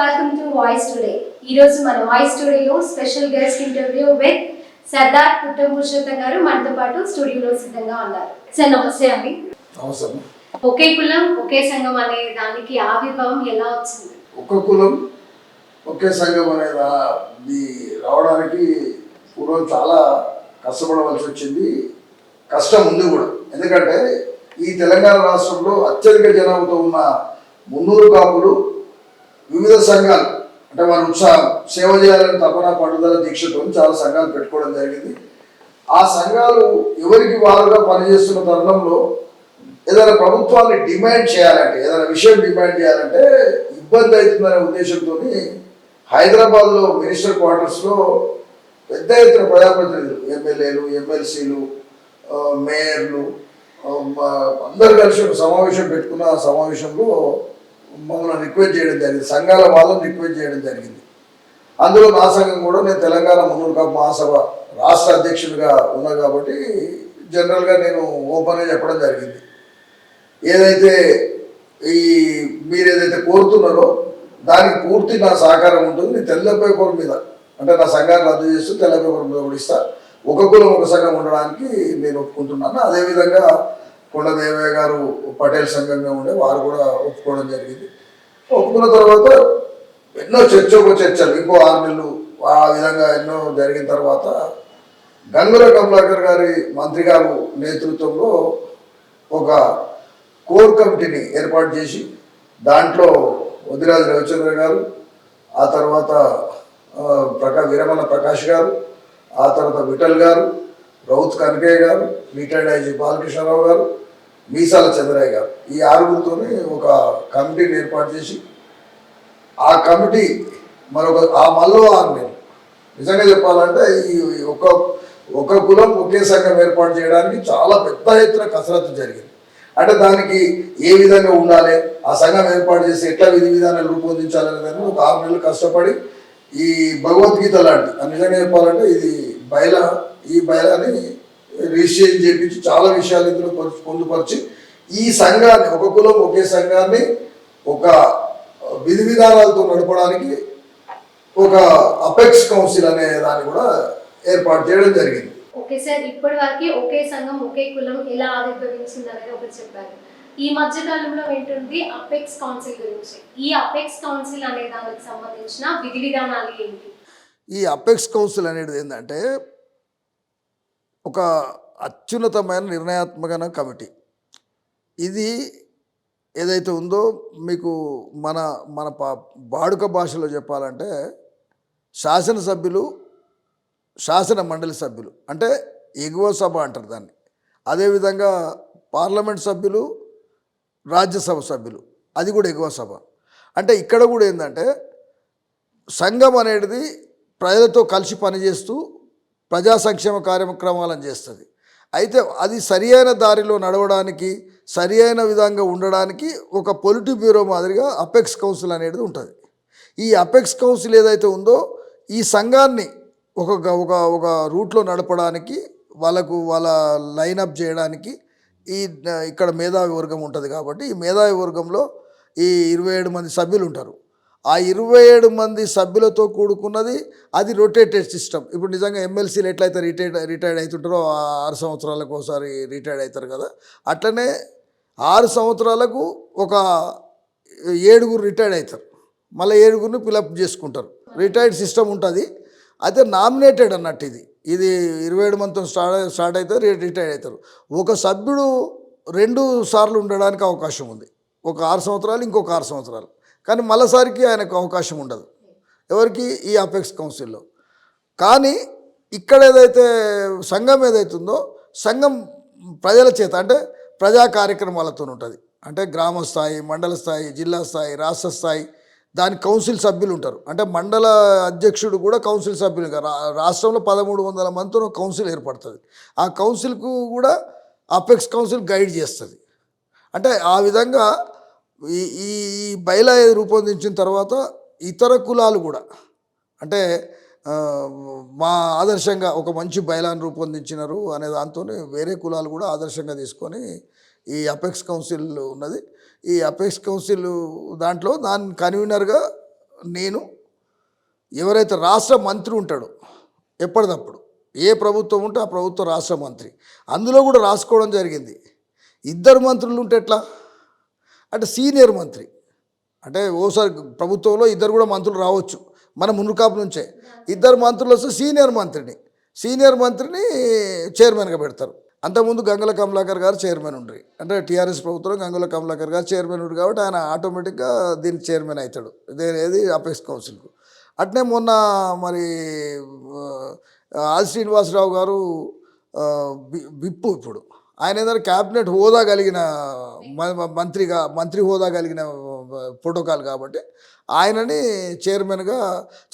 Welcome to voice today ఈ రోజు మన voice టుడేలో special guest interview with Sardar పుట్టభూషితం గారు మనతో పాటు స్టూడియోలో సిద్ధంగా ఉన్నారు. సార్ నమస్తే అండి. ఒకే కులం ఒకే సంఘం అనే దానికి ఆవిర్భావం ఎలా వచ్చింది? ఒక్క కులం ఒకే సంఘం ఇది రావడానికి పూర్వం చాలా కష్టపడవలసి వచ్చింది. కష్టం ఉంది కూడా. ఎందుకంటే ఈ తెలంగాణ రాష్ట్రంలో అత్యధిక జనాభాతో ఉన్న మున్నూరు కాపులు వివిధ సంఘాలు అంటే మన ఉత్సాహం సేవ చేయాలని తపన పట్టుదల దీక్షతో చాలా సంఘాలు పెట్టుకోవడం జరిగింది. ఆ సంఘాలు ఎవరికి వారుగా పనిచేస్తున్న తరుణంలో ఏదైనా ప్రభుత్వాన్ని డిమాండ్ చేయాలంటే ఏదైనా విషయం డిమాండ్ చేయాలంటే ఇబ్బంది అవుతుందనే ఉద్దేశంతో హైదరాబాద్లో మినిస్టర్ క్వార్టర్స్లో పెద్ద ఎత్తున ప్రజాప్రతినిధులు ఎమ్మెల్యేలు ఎమ్మెల్సీలు మేయర్లు అందరు కలిసి ఒక సమావేశం పెట్టుకున్న సమావేశంలో మమ్మల్ని రిక్వెస్ట్ చేయడం జరిగింది. సంఘాల వాళ్ళని రిక్వెస్ట్ చేయడం జరిగింది. అందులో నా సంఘం కూడా నేను తెలంగాణ మున్నూరు కప్ మహాసభ రాష్ట్ర అధ్యక్షుడిగా ఉన్నా కాబట్టి జనరల్గా నేను ఓపెన్గా చెప్పడం జరిగింది. ఏదైతే ఈ మీరు ఏదైతే కోరుతున్నారో దానికి పూర్తి నా సహకారం ఉంటుంది. నేను తెల్ల పేపర్ మీద అంటే నా సంఘాన్ని రద్దు చేస్తూ తెల్ల పేపర్ మీద కూడా ఇస్తా. ఒక కులం ఒక సంఘం ఉండడానికి నేను ఒప్పుకుంటున్నాను. అదేవిధంగా కొండదేవయ్య గారు పటేల్ సంఘంగా ఉండే వారు కూడా ఒప్పుకోవడం జరిగింది. ఒప్పుకున్న తర్వాత ఎన్నో చర్చకు చర్చలు ఇంకో ఆరు నెలలు ఆ విధంగా ఎన్నో జరిగిన తర్వాత గంగుల కమలాకర్ గారి మంత్రి గారు నేతృత్వంలో ఒక కోర్ కమిటీని ఏర్పాటు చేసి దాంట్లో వదిరాజు రవిచంద్ర గారు ఆ తర్వాత ప్రకా వీరమల్ల ప్రకాష్ గారు ఆ తర్వాత విఠల్ గారు రౌత్ కనకయ్య గారు రిటైర్డ్ ఐజీ బాలకృష్ణారావు గారు మీసాల చంద్రయ్య గారు. ఈ ఆరుగురితోనే ఒక కమిటీని ఏర్పాటు చేసి ఆ కమిటీ మరొక ఆ మల్లో ఆరు నెలలు నిజంగా చెప్పాలంటే ఈ ఒక ఒక కులం ఒకే సంఘం ఏర్పాటు చేయడానికి చాలా పెద్ద ఎత్తున కసరత్తు జరిగింది. అంటే దానికి ఏ విధంగా ఉండాలి ఆ సంఘం ఏర్పాటు చేసి ఎట్లా విధి విధానాలు రూపొందించాలనే దాన్ని ఒక ఆరు నెలలు కష్టపడి ఈ భగవద్గీత లాంటి ఆ నిజంగా చెప్పాలంటే ఇది బయల ఈ బయలని రిజిస్ట్రేషన్ చేయించి చాలా విషయాలు ఇందులో పొందుపరిచి ఈ సంఘాన్ని ఒక కులం ఒకే సంఘాన్ని ఒక విధి విధానాలతో నడపడానికి ఒక అపెక్స్ కౌన్సిల్ అనే దాన్ని కూడా ఏర్పాటు చేయడం జరిగింది. ఓకే సార్ ఇప్పటి వరకు ఒకే సంఘం ఒకే కులం ఎలా ఆవిర్భవించింది అనేది ఒకటి చెప్పారు. ఈ మధ్య కాలంలో వింటుంది అపెక్స్ కౌన్సిల్ గురించి. ఈ అపెక్స్ కౌన్సిల్ అనే దానికి సంబంధించిన విధి విధానాలు ఏంటి? ఈ అపెక్స్ కౌన్సిల్ అనేది ఏంటంటే ఒక అత్యున్నతమైన నిర్ణయాత్మక కమిటీ. ఇది ఏదైతే ఉందో మీకు మన మన పా బాడుక భాషలో చెప్పాలంటే శాసనసభ్యులు శాసన మండలి సభ్యులు అంటే ఎగువ సభ అంటారు దాన్ని. అదేవిధంగా పార్లమెంట్ సభ్యులు రాజ్యసభ సభ్యులు అది కూడా ఎగువ సభ. అంటే ఇక్కడ కూడా ఏంటంటే సంఘం అనేది ప్రజలతో కలిసి పనిచేస్తూ ప్రజా సంక్షేమ కార్యక్రమాలను చేస్తుంది. అయితే అది సరి అయిన దారిలో నడవడానికి సరి అయిన విధంగా ఉండడానికి ఒక పొలిటి బ్యూరో మాదిరిగా అపెక్స్ కౌన్సిల్ అనేది ఉంటుంది. ఈ అపెక్స్ కౌన్సిల్ ఏదైతే ఉందో ఈ సంఘాన్ని ఒక గ- ఒక ఒక రూట్లో నడపడానికి వాళ్ళకు వాళ్ళ లైనప్ చేయడానికి ఈ ఇక్కడ మేధావి వర్గం ఉంటుంది కాబట్టి ఈ మేధావి వర్గంలో ఈ ఇరవై ఏడు మంది సభ్యులు ఉంటారు. ఆ ఇరవై ఏడు మంది సభ్యులతో కూడుకున్నది అది రొటేటెడ్ సిస్టమ్ ఇప్పుడు నిజంగా ఎమ్మెల్సీలు ఎట్లయితే రిటైర్డ్ రిటైర్డ్ అవుతుంటారో ఆరు సంవత్సరాలకు ఒకసారి రిటైర్డ్ అవుతారు కదా. అట్లనే ఆరు సంవత్సరాలకు ఒక ఏడుగురు రిటైర్డ్ అవుతారు. మళ్ళీ ఏడుగురిని ఫిలప్ చేసుకుంటారు. రిటైర్డ్ సిస్టమ్ ఉంటుంది. అయితే నామినేటెడ్ అన్నట్టు ఇది. ఇది ఇరవై ఏడు మంత్ స్టార్ట్ స్టార్ట్ అవుతారు రిటైర్డ్ అవుతారు. ఒక సభ్యుడు రెండు సార్లు ఉండడానికి అవకాశం ఉంది. ఒక ఆరు సంవత్సరాలు ఇంకొక ఆరు సంవత్సరాలు. కానీ మళ్ళసారికి ఆయనకు అవకాశం ఉండదు. ఎవరికి? ఈ అపెక్స్ కౌన్సిల్లో. కానీ ఇక్కడ ఏదైతే సంఘం ఏదైతుందో సంఘం ప్రజల చేత అంటే ప్రజా కార్యక్రమాలతో ఉంటుంది. అంటే గ్రామ స్థాయి మండల స్థాయి జిల్లా స్థాయి రాష్ట్ర స్థాయి దాని కౌన్సిల్ సభ్యులు ఉంటారు. అంటే మండల అధ్యక్షుడు కూడా కౌన్సిల్ సభ్యులు రా రాష్ట్రంలో పదమూడు వందల మందితో ఒక కౌన్సిల్ ఏర్పడుతుంది. ఆ కౌన్సిల్కు కూడా అపెక్స్ కౌన్సిల్ గైడ్ చేస్తుంది. అంటే ఆ విధంగా ఈ ఈ బైలా బయలా రూపొందించిన తర్వాత ఇతర కులాలు కూడా అంటే మా ఆదర్శంగా ఒక మంచి బయలాన్ని రూపొందించినారు అనే దాంతో వేరే కులాలు కూడా ఆదర్శంగా తీసుకొని ఈ అపెక్స్ కౌన్సిల్ ఉన్నది. ఈ అపెక్స్ కౌన్సిల్ దాంట్లో దాని కన్వీనర్గా నేను ఎవరైతే రాష్ట్ర మంత్రి ఉంటాడో ఎప్పటిదప్పుడు ఏ ప్రభుత్వం ఉంటే ఆ ప్రభుత్వ రాష్ట్ర మంత్రి. అందులో కూడా రాసుకోవడం జరిగింది. ఇద్దరు మంత్రులు ఉంటే ఎట్లా? అంటే సీనియర్ మంత్రి. అంటే ఓసారి ప్రభుత్వంలో ఇద్దరు కూడా మంత్రులు రావచ్చు. మన మునుకాపు నుంచే. ఇద్దరు మంత్రులు వస్తే సీనియర్ మంత్రిని. సీనియర్ మంత్రిని చైర్మన్గా పెడతారు. అంతకుముందు గంగుల కమలాకర్ గారు చైర్మన్ ఉండ్రి. అంటే టీఆర్ఎస్ ప్రభుత్వం గంగుల కమలాకర్ గారు చైర్మన్ ఉండ్రి కాబట్టి ఆయన ఆటోమేటిక్గా దీనికి చైర్మన్ అవుతాడు. దేనేది అపెక్స్ కౌన్సిల్కు. అట్నే మొన్న మరి ఆది శ్రీనివాసరావు గారు బి- విప్పు ఇప్పుడు. ఆయన ఏదైనా క్యాబినెట్ హోదా కలిగిన మ- మంత్రిగా మంత్రి హోదా కలిగిన ప్రోటోకాల్ కాబట్టి ఆయనని చైర్మన్గా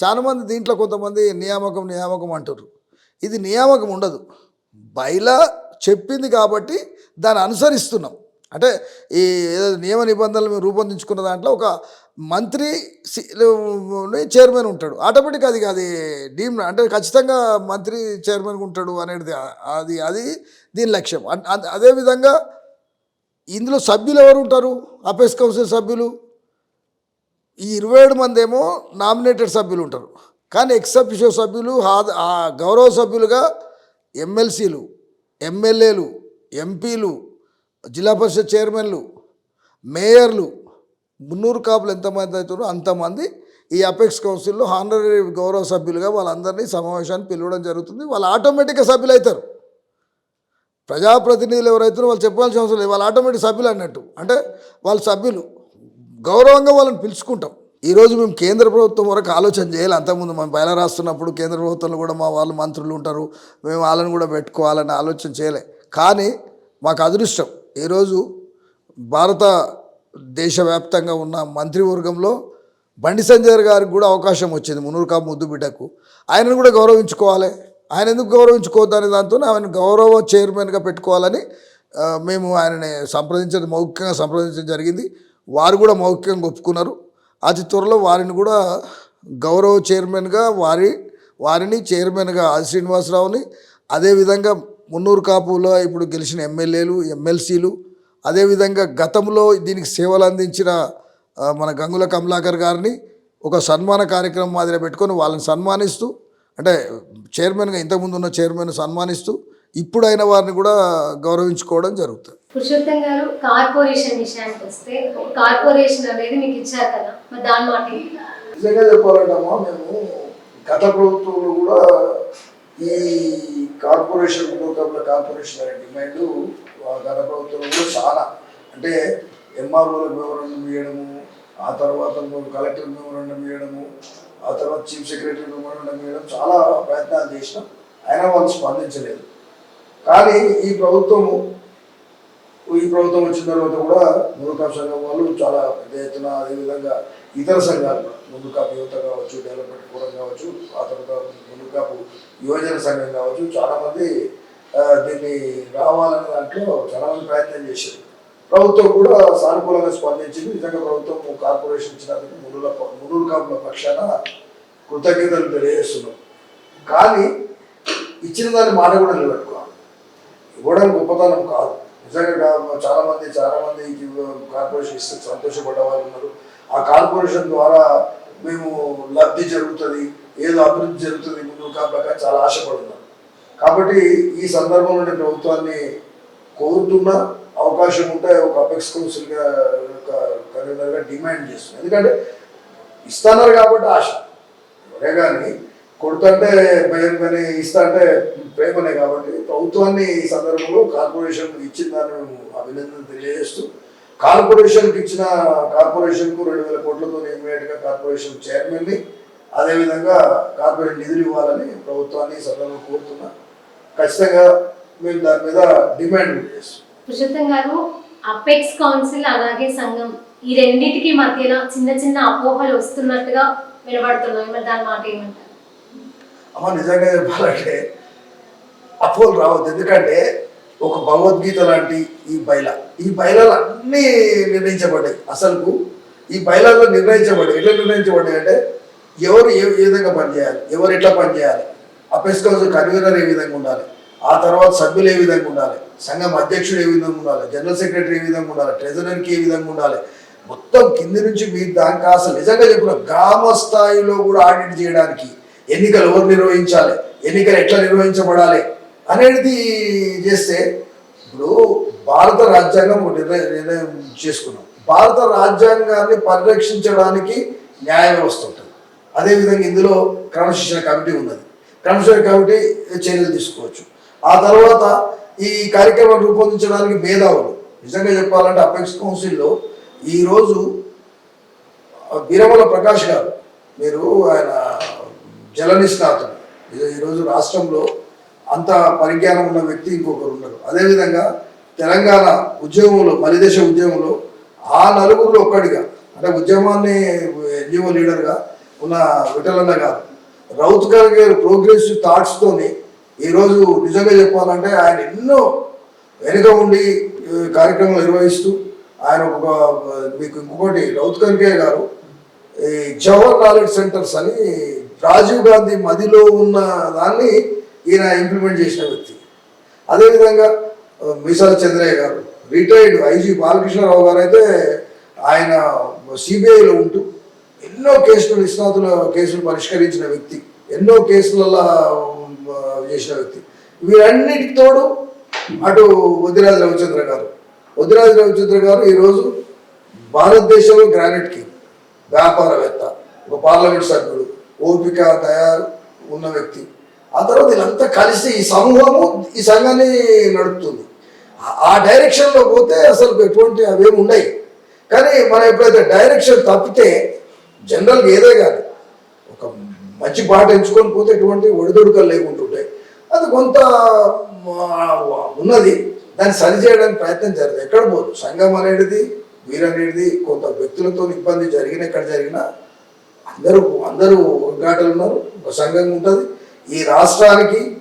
చాలామంది దీంట్లో కొంతమంది నియామకం నియామకం అంటారు. ఇది నియామకం ఉండదు. బయలా చెప్పింది కాబట్టి దాన్ని అనుసరిస్తున్నాం. అంటే ఈ ఏదో నియమ నిబంధనలు మేము రూపొందించుకున్న దాంట్లో ఒక మంత్రి చైర్మన్ ఉంటాడు. ఆటోమేటిక్ అది అది డీమ్ అంటే ఖచ్చితంగా మంత్రి చైర్మన్ ఉంటాడు అనేది అది అది దీని లక్ష్యం. అదేవిధంగా ఇందులో సభ్యులు ఎవరు ఉంటారు? అపేస్ కౌన్సిల్ సభ్యులు. ఈ ఇరవై ఏడు మంది ఏమో నామినేటెడ్ సభ్యులు ఉంటారు. కానీ ఎక్సఫిషియో సభ్యులు ఆ గౌరవ సభ్యులుగా ఎమ్మెల్సీలు ఎమ్మెల్యేలు ఎంపీలు జిల్లా పరిషత్ చైర్మన్లు మేయర్లు మున్నూరు కాపులు ఎంతమంది అవుతారో అంతమంది ఈ అపెక్స్ కౌన్సిల్లో హానరీ గౌరవ సభ్యులుగా వాళ్ళందరినీ సమావేశాన్ని పిలవడం జరుగుతుంది. వాళ్ళు ఆటోమేటిక్గా సభ్యులు అవుతారు. ప్రజాప్రతినిధులు ఎవరైతారో వాళ్ళు చెప్పాల్సిన అవసరం లేదు. వాళ్ళు ఆటోమేటిక్ సభ్యులు అన్నట్టు. అంటే వాళ్ళు సభ్యులు. గౌరవంగా వాళ్ళని పిలుచుకుంటాం. ఈరోజు మేము కేంద్ర ప్రభుత్వం వరకు ఆలోచన చేయాలి. అంతకుముందు మేము బయలు రాస్తున్నప్పుడు కేంద్ర ప్రభుత్వంలో కూడా మా వాళ్ళు మంత్రులు ఉంటారు. మేము వాళ్ళని కూడా పెట్టుకోవాలని ఆలోచన చేయలే. కానీ మాకు అదృష్టం. ఈరోజు భారత దేశవ్యాప్తంగా ఉన్న మంత్రివర్గంలో బండి సంజయ్ గారికి కూడా అవకాశం వచ్చింది మునూరుకా కాపు ముద్దు బిడ్డకు. ఆయనను కూడా గౌరవించుకోవాలి. ఆయన ఎందుకు గౌరవించుకోవద్దు అనే దాంతో ఆయన గౌరవ చైర్మన్గా పెట్టుకోవాలని మేము ఆయనని సంప్రదించడం మౌఖికంగా సంప్రదించడం జరిగింది. వారు కూడా మౌఖికంగా ఒప్పుకున్నారు. అతి త్వరలో వారిని కూడా గౌరవ చైర్మన్గా వారి వారిని చైర్మన్గా ఆది శ్రీనివాసరావుని అదేవిధంగా మున్నూరు కాపులో ఇప్పుడు గెలిచిన ఎమ్మెల్యేలు ఎమ్మెల్సీలు అదేవిధంగా గతంలో దీనికి సేవలు అందించిన మన గంగుల కమలాకర్ గారిని ఒక సన్మాన కార్యక్రమం మాదిరి పెట్టుకొని వాళ్ళని సన్మానిస్తూ అంటే చైర్మన్గా ఇంతకుముందు ఉన్న చైర్మన్ సన్మానిస్తూ ఇప్పుడైన వారిని కూడా గౌరవించుకోవడం జరుగుతుంది పురుషోత్తం గారు కార్పొరేషన్ విషయానికి వస్తే కార్పొరేషన్ అనేది మీకు ఇచ్చారు కదా మరి దాని మాట? నిజంగా చెప్పాలంటమ్మా మేము గత ప్రభుత్వంలో కూడా ఈ కార్పొరేషన్ ప్రభుత్వంలో కార్పొరేషన్ అనే డిమాండ్ గత ప్రభుత్వంలో కూడా చాలా. అంటే ఎంఆర్ఓలకు మెమోరండం ఇవ్వడము ఆ తర్వాత కలెక్టర్ మెమోరండం ఇవ్వడము ఆ తర్వాత చీఫ్ సెక్రటరీ మెమోరండం ఇవ్వడం చాలా ప్రయత్నాలు చేసినాం. అయినా వాళ్ళు స్పందించలేదు. కానీ ఈ ప్రభుత్వము ఈ ప్రభుత్వం వచ్చిన తర్వాత కూడా ముందుకాపు సంఘం వాళ్ళు చాలా పెద్ద ఎత్తున అదేవిధంగా ఇతర సంఘాలు ముందుకాపు యువత కావచ్చు డెవలప్మెంట్ ఫోరం కావచ్చు ఆ తర్వాత ముందుకాపు యువజన సంఘం కావచ్చు చాలామంది దీన్ని రావాలనే దాంట్లో చాలామంది ప్రయత్నం చేశారు. ప్రభుత్వం కూడా సానుకూలంగా స్పందించింది. నిజంగా ప్రభుత్వం కార్పొరేషన్ ఇచ్చినందుకు మునుల మునూరు కాపుల పక్షాన కృతజ్ఞతలు తెలియజేస్తున్నాం. కానీ ఇచ్చిన దాన్ని మాట కూడా నిలబెట్టుకోవాలి. ఇవ్వడం గొప్పతనం కాదు. నిజంగా చాలామంది చాలామంది కార్పొరేషన్ ఇస్తే సంతోషపడ్డ వాళ్ళు ఉన్నారు. ఆ కార్పొరేషన్ ద్వారా మేము లబ్ధి జరుగుతుంది ఏదో అభివృద్ధి జరుగుతుంది ముందు కాబట్టి చాలా ఆశపడుతున్నాం. కాబట్టి ఈ సందర్భంలో నేను ప్రభుత్వాన్ని కోరుతున్న అవకాశం ఉంటే ఒక అపెక్స్ కౌన్సిల్గా కన్వీనర్గా డిమాండ్ చేస్తున్నాను ఎందుకంటే ఇస్తున్నారు కాబట్టి ఆశ. ఎవరే కానీ కొడుతుంటే భయం కానీ ఇస్తా అంటే ప్రేమనే కాబట్టి ప్రభుత్వాన్ని ఈ సందర్భంలో కార్పొరేషన్ ఇచ్చిన దాన్ని మేము అభినందన తెలియజేస్తూ కార్పొరేషన్కి ఇచ్చిన కార్పొరేషన్కు రెండు వేల కోట్లతో ఇమీడియట్గా కార్పొరేషన్ చైర్మన్ని అదేవిధంగా కార్పొరేషన్ నిధులు ఇవ్వాలని ప్రభుత్వాన్ని సందర్భంగా కోరుతున్నా. ఖచ్చితంగా మేము దాని మీద డిమాండ్ చేస్తాం పురుషోత్తం గారు అపెక్స్ కౌన్సిల్ అలాగే సంఘం ఈ రెండింటికి మధ్యన చిన్న చిన్న అపోహలు వస్తున్నట్టుగా వినబడుతున్నాయి. మరి దాని మాట ఏమంటారు? అమ్మ నిజంగా చెప్పాలంటే అపోలు రావద్దు. ఎందుకంటే ఒక భగవద్గీత లాంటి ఈ బైల. ఈ బయలాలు అన్నీ నిర్ణయించబడ్డాయి. అసలుకు ఈ బైలాల్లో నిర్ణయించబడ్డాయి. ఎట్లా నిర్ణయించబడ్డాయి అంటే ఎవరు ఏ ఏ విధంగా పనిచేయాలి ఎవరు ఎట్లా పనిచేయాలి ఆ ప్రెస్ కౌన్సిల్ కన్వీనర్ ఏ విధంగా ఉండాలి ఆ తర్వాత సభ్యులు ఏ విధంగా ఉండాలి సంఘం అధ్యక్షుడు ఏ విధంగా ఉండాలి జనరల్ సెక్రటరీ ఏ విధంగా ఉండాలి ట్రెజరర్కి ఏ విధంగా ఉండాలి. మొత్తం కింది నుంచి మీ దానికి అసలు నిజంగా చెప్పిన గ్రామ స్థాయిలో కూడా ఆడిట్ చేయడానికి ఎన్నికలు ఎవరు నిర్వహించాలి ఎన్నికలు ఎట్లా నిర్వహించబడాలి అనేది చేస్తే ఇప్పుడు భారత రాజ్యాంగం నిర్ణయం నిర్ణయం చేసుకున్నాం. భారత రాజ్యాంగాన్ని పరిరక్షించడానికి న్యాయ వ్యవస్థ ఉంటుంది. అదేవిధంగా ఇందులో క్రమశిక్షణ కమిటీ ఉన్నది. క్రమశిక్షణ కమిటీ చర్యలు తీసుకోవచ్చు. ఆ తర్వాత ఈ కార్యక్రమాన్ని రూపొందించడానికి మేధావులు. నిజంగా చెప్పాలంటే అపెక్స్ కౌన్సిల్లో ఈరోజు వీరమల ప్రకాష్ గారు మీరు ఆయన జల ఈరోజు రాష్ట్రంలో అంత పరిజ్ఞానం ఉన్న వ్యక్తి ఇంకొకరు ఉన్నారు అదేవిధంగా తెలంగాణ ఉద్యమంలో మలిదేశ ఉద్యమంలో ఆ నలుగురిలో ఒక్కడిగా అంటే ఉద్యమాన్ని ఎన్జిఓ లీడర్గా ఉన్న విఠలన్న గారు రౌత్ గారి ప్రోగ్రెసివ్ థాట్స్తోని ఈరోజు నిజంగా చెప్పాలంటే ఆయన ఎన్నో వెనుక ఉండి కార్యక్రమం కార్యక్రమాలు నిర్వహిస్తూ ఆయన ఒక మీకు ఇంకొకటి రౌత్ కర్గే గారు ఈ జవహర్ నాలెడ్జ్ సెంటర్స్ అని రాజీవ్ గాంధీ మదిలో ఉన్న దాన్ని ఈయన ఇంప్లిమెంట్ చేసిన వ్యక్తి. అదేవిధంగా మిసాల్ మిసాల చంద్రయ్య గారు రిటైర్డ్ ఐజీ బాలకృష్ణారావు గారు అయితే ఆయన సిబిఐలో ఉంటూ ఎన్నో కేసులు నిష్ణాతుల కేసులు పరిష్కరించిన వ్యక్తి. ఎన్నో కేసులలో చేసిన వ్యక్తి. వీరన్నిటికి తోడు అటు వదిరాజు రవిచంద్ర గారు. వదిరాజు రవిచంద్ర గారు ఈరోజు భారతదేశంలో గ్రానైట్ కింగ్ వ్యాపారవేత్త ఒక పార్లమెంట్ సభ్యుడు ఓపిక తయారు ఉన్న వ్యక్తి. ఆ తర్వాత వీళ్ళంతా కలిసి ఈ సమూహము ఈ సంఘాన్ని నడుపుతుంది. ఆ- డైరెక్షన్లో పోతే అసలు ఎటువంటి అవేమి ఉన్నాయి కానీ మనం ఎప్పుడైతే డైరెక్షన్ తప్పితే జనరల్గా ఏదే కాదు. ఒక మంచి పాట ఎంచుకొని పోతే ఎటువంటి ఒడిదొడుకలు లేకుంటుంటాయి. అది కొంత ఉన్నది. దాన్ని సరిచేయడానికి ప్రయత్నం జరగదు. ఎక్కడ పోదు. సంఘం అనేది వీరనేది కొంత వ్యక్తులతో ఇబ్బంది జరిగిన ఎక్కడ జరిగినా అందరూ అందరూ ఒక ఉన్నారు. ఒక సంఘంగా ఉంటుంది. ఈ రాష్ట్రానికి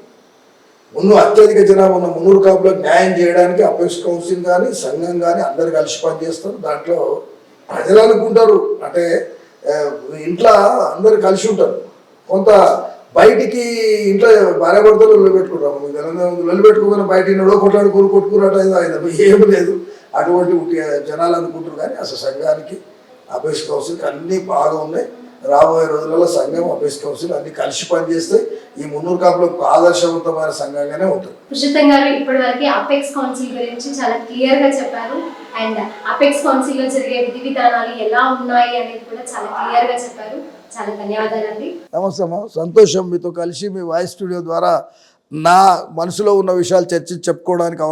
ముందు అత్యధిక జనాభా ఉన్న మున్నూరు కాపులో న్యాయం చేయడానికి అపెక్స్ కౌన్సిల్ కానీ సంఘం కానీ అందరు కలిసి పనిచేస్తారు. దాంట్లో ప్రజలు అనుకుంటారు. అంటే ఇంట్లో అందరు కలిసి ఉంటారు. కొంత బయటికి ఇంట్లో భార్య భర్తలు నిలబెట్టుకుంటాము తెలంగాణ లొల్లి బయట నడో కొట్లాడుకోరు కొట్టుకున్నట్టు అయితే ఆయన ఏం లేదు. అటువంటి జనాలు అనుకుంటారు. కానీ అసలు సంఘానికి అపేస్ కౌన్సిల్కి అన్నీ బాగా ఉన్నాయి. రాబోయే రోజులలో సంఘం అపేస్ కౌన్సిల్ అన్ని కలిసి పనిచేస్తాయి ఈ మున్నూరు కాపులో ఒక ఆదర్శవంతమైన సంఘంగానే ఉంటుంది. పురుషోత్తం గారు ఇప్పటి వరకు అపెక్స్ కౌన్సిల్ గురించి చాలా క్లియర్గా చెప్పారు. అండ్ అపెక్స్ కౌన్సిల్లో జరిగే విధి విధానాలు ఎలా ఉన్నాయి అనేది కూడా చాలా క్లియర్గా చెప్పారు. చాలా ధన్యవాదాలండి. నమస్తే సంతోషం మీతో కలిసి మీ వాయిస్ స్టూడియో ద్వారా నా మనసులో ఉన్న విషయాలు చర్చించి చెప్పుకోవడానికి